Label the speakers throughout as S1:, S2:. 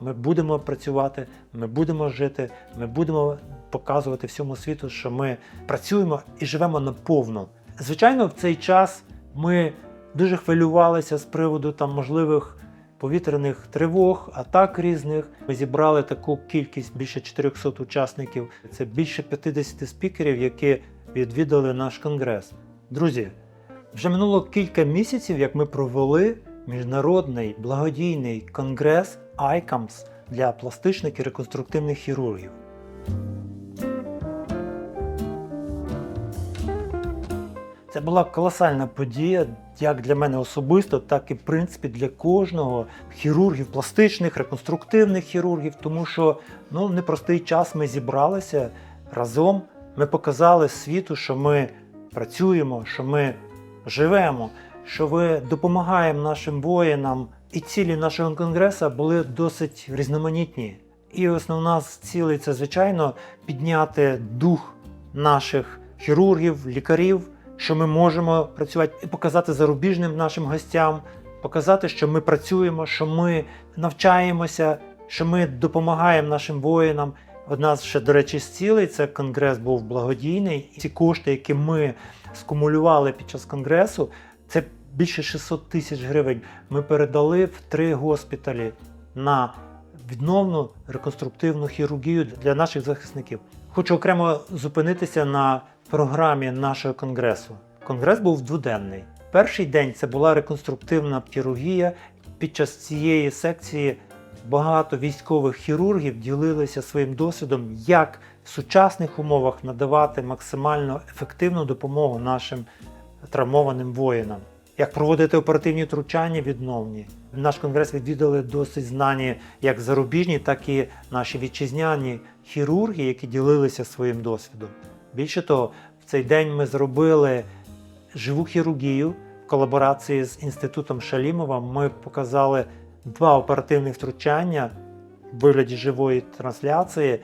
S1: ми будемо працювати, ми будемо жити, ми будемо показувати всьому світу, що ми працюємо і живемо наповну. Звичайно, в цей час ми дуже хвилювалися з приводу там можливих повітряних тривог, атак різних. Ми зібрали таку кількість більше 400 учасників. Це більше 50 спікерів, які відвідали наш конгрес. Друзі, вже минуло кілька місяців, як ми провели міжнародний благодійний конгрес ICAMS для пластичних і реконструктивних хірургів. Це була колосальна подія, як для мене особисто, так і в принципі для кожного хірургів, пластичних, реконструктивних хірургів, тому що ну, в непростий час ми зібралися разом. Ми показали світу, що ми працюємо, що ми живемо, що ми допомагаємо нашим воїнам. І цілі нашого конгресу були досить різноманітні. І основна з цілей це, звичайно, підняти дух наших хірургів, лікарів, що ми можемо працювати, і показати зарубіжним нашим гостям, показати, що ми працюємо, що ми навчаємося, що ми допомагаємо нашим воїнам. Одна з ще, до речі, з цілей це конгрес був благодійний. І ці кошти, які ми скумулювали під час конгресу, більше 600 тисяч гривень. Ми передали в три госпіталі на відновну реконструктивну хірургію для наших захисників. Хочу окремо зупинитися на програмі нашого конгресу. Конгрес був дводенний. Перший день це була реконструктивна хірургія. Під час цієї секції багато військових хірургів ділилися своїм досвідом, як в сучасних умовах надавати максимально ефективну допомогу нашим травмованим воїнам. Як проводити оперативні втручання відновні. Наш конгрес відвідали досить знані як зарубіжні, так і наші вітчизняні хірурги, які ділилися своїм досвідом. Більше того, в цей день ми зробили живу хірургію в колаборації з інститутом Шалімова. Ми показали два оперативні втручання в вигляді живої трансляції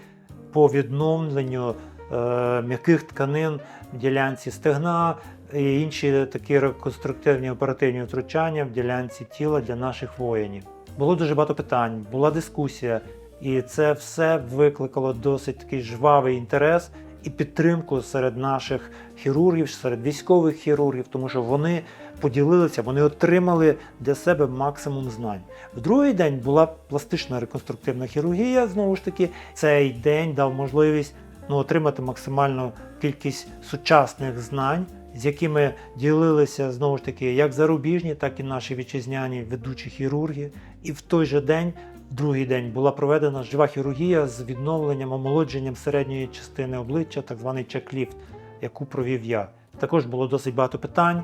S1: по відновленню е, м'яких тканин в ділянці стегна і інші такі реконструктивні оперативні втручання в ділянці тіла для наших воїнів. Було дуже багато питань, була дискусія, і це все викликало досить такий жвавий інтерес і підтримку серед наших хірургів, серед військових хірургів, тому що вони поділилися, вони отримали для себе максимум знань. В другий день була пластична реконструктивна хірургія. Знову ж таки, цей день дав можливість ну, отримати максимальну кількість сучасних знань, з якими ділилися знову ж таки як зарубіжні, так і наші вітчизняні ведучі хірурги. І в той же день, в другий день, була проведена жива хірургія з відновленням, омолодженням середньої частини обличчя, так званий чек-ліфт, яку провів я. Також було досить багато питань,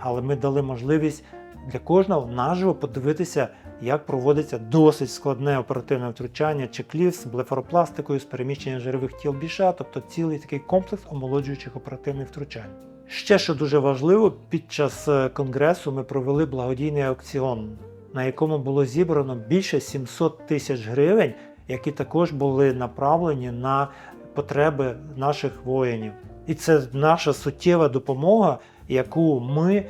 S1: але ми дали можливість для кожного наживо подивитися, як проводиться досить складне оперативне втручання чек-ліфт з блефаропластикою, з переміщенням жирових тіл біша, тобто цілий такий комплекс омолоджуючих оперативних втручань. Ще що дуже важливо, під час е, конгресу ми провели благодійний аукціон, на якому було зібрано більше 700 тисяч гривень, які також були направлені на потреби наших воїнів. І це наша суттєва допомога, яку ми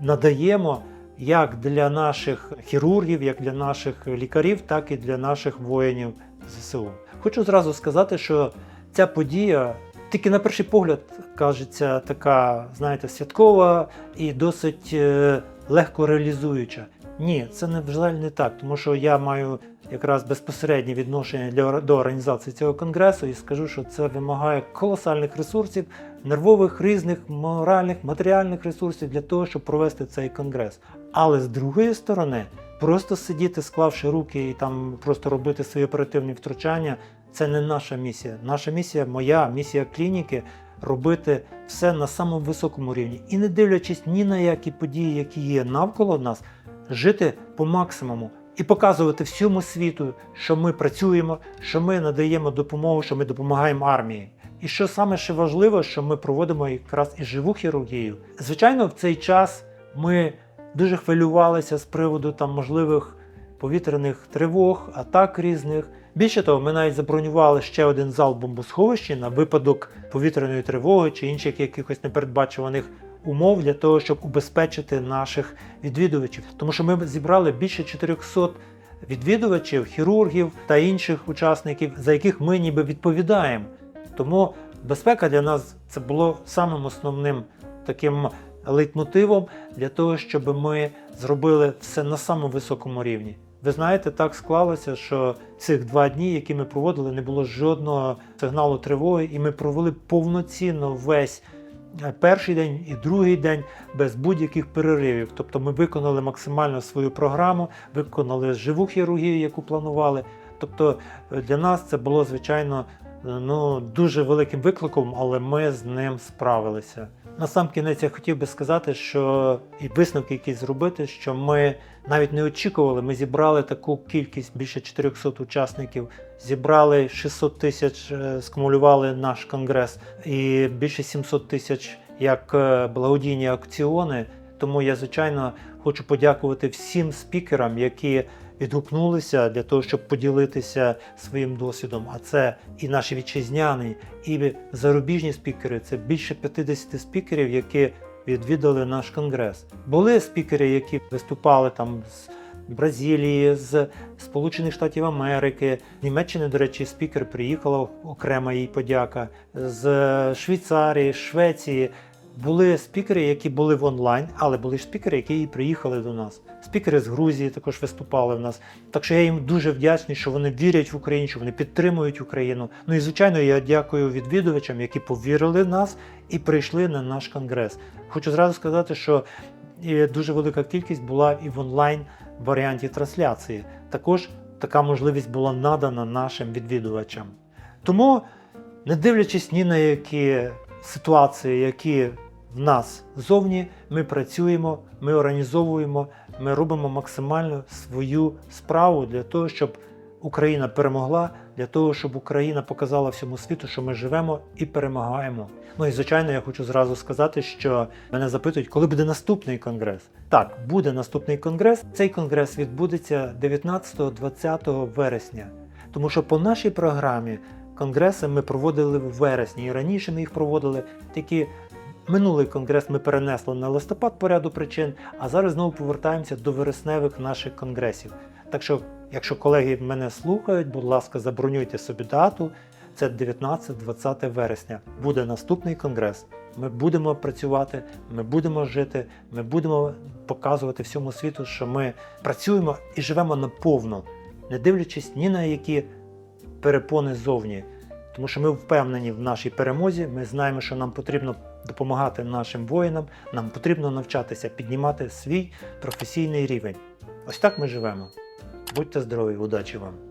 S1: надаємо як для наших хірургів, як для наших лікарів, так і для наших воїнів ЗСУ. Хочу зразу сказати, що ця подія тільки на перший погляд кажеться така, знаєте, святкова і досить е, легко реалізуюча. Ні, це не жаль не так, тому що я маю якраз безпосереднє відношення для, до організації цього конгресу і скажу, що це вимагає колосальних ресурсів, нервових, різних, моральних, матеріальних ресурсів для того, щоб провести цей конгрес. Але з другої сторони, просто сидіти, склавши руки і там просто робити свої оперативні втручання, це не наша місія. Наша місія, моя місія клініки робити все на самому високому рівні і не дивлячись ні на які події, які є навколо нас, жити по максимуму і показувати всьому світу, що ми працюємо, що ми надаємо допомогу, що ми допомагаємо армії. І що саме ще важливо, що ми проводимо якраз і живу хірургію. Звичайно, в цей час ми дуже хвилювалися з приводу там можливих повітряних тривог, атак різних. Більше того, ми навіть забронювали ще один зал бомбосховища на випадок повітряної тривоги чи інших якихось непередбачуваних умов для того, щоб убезпечити наших відвідувачів. Тому що ми зібрали більше 400 відвідувачів, хірургів та інших учасників, за яких ми ніби відповідаємо. Тому безпека для нас це було самим основним таким лейтмотивом для того, щоб ми зробили все на самому високому рівні. Ви знаєте, так склалося, що цих два дні, які ми проводили, не було жодного сигналу тривоги, і ми провели повноцінно весь е, перший день і другий день без будь-яких переривів. Тобто ми виконали максимально свою програму, виконали живу хірургію, яку планували. Тобто е, для нас це було звичайно е, ну, дуже великим викликом, але ми з ним справилися. На сам кінець я хотів би сказати, що і висновки якісь зробити, що ми навіть не очікували. Ми зібрали таку кількість більше 400 учасників, зібрали 600 тисяч, е, скумулювали наш конгрес і більше 700 тисяч як е, благодійні акціони. Тому я звичайно хочу подякувати всім спікерам, які відгукнулися для того, щоб поділитися своїм досвідом. А це і наші вітчизняні, і зарубіжні спікери. Це більше 50 спікерів, які відвідали наш конгрес. Були спікери, які виступали там з Бразилії, з Сполучених Штатів Америки, Німеччини, до речі, спікер приїхала окрема їй подяка з Швейцарії, Швеції. Були спікери, які були в онлайн, але були спікери, які і приїхали до нас. Спікери з Грузії також виступали в нас. Так що я їм дуже вдячний, що вони вірять в Україну, що вони підтримують Україну. Ну і звичайно, я дякую відвідувачам, які повірили в нас і прийшли на наш конгрес. Хочу зразу сказати, що дуже велика кількість була і в онлайн варіанті трансляції. Також така можливість була надана нашим відвідувачам. Тому, не дивлячись ні на які ситуації, які в нас зовні, ми працюємо, ми організовуємо, ми робимо максимально свою справу для того, щоб Україна перемогла, для того, щоб Україна показала всьому світу, що ми живемо і перемагаємо. Ну і звичайно, я хочу зразу сказати, що мене запитують, коли буде наступний конгрес. Так, буде наступний конгрес. Цей конгрес відбудеться 19-20 вересня. Тому що по нашій програмі конгреси ми проводили в вересні. І раніше ми їх проводили. Тільки минулий конгрес ми перенесли на листопад по ряду причин, а зараз знову повертаємося до вересневих наших конгресів. Так що, якщо колеги мене слухають, будь ласка, забронюйте собі дату. Це 19-20 вересня. Буде наступний конгрес. Ми будемо працювати, ми будемо жити, ми будемо показувати всьому світу, що ми працюємо і живемо наповну, не дивлячись ні на які перепони зовні. Тому що ми впевнені в нашій перемозі. Ми знаємо, що нам потрібно допомагати нашим воїнам, нам потрібно навчатися піднімати свій професійний рівень. Ось так ми живемо. Будьте здорові, удачі вам!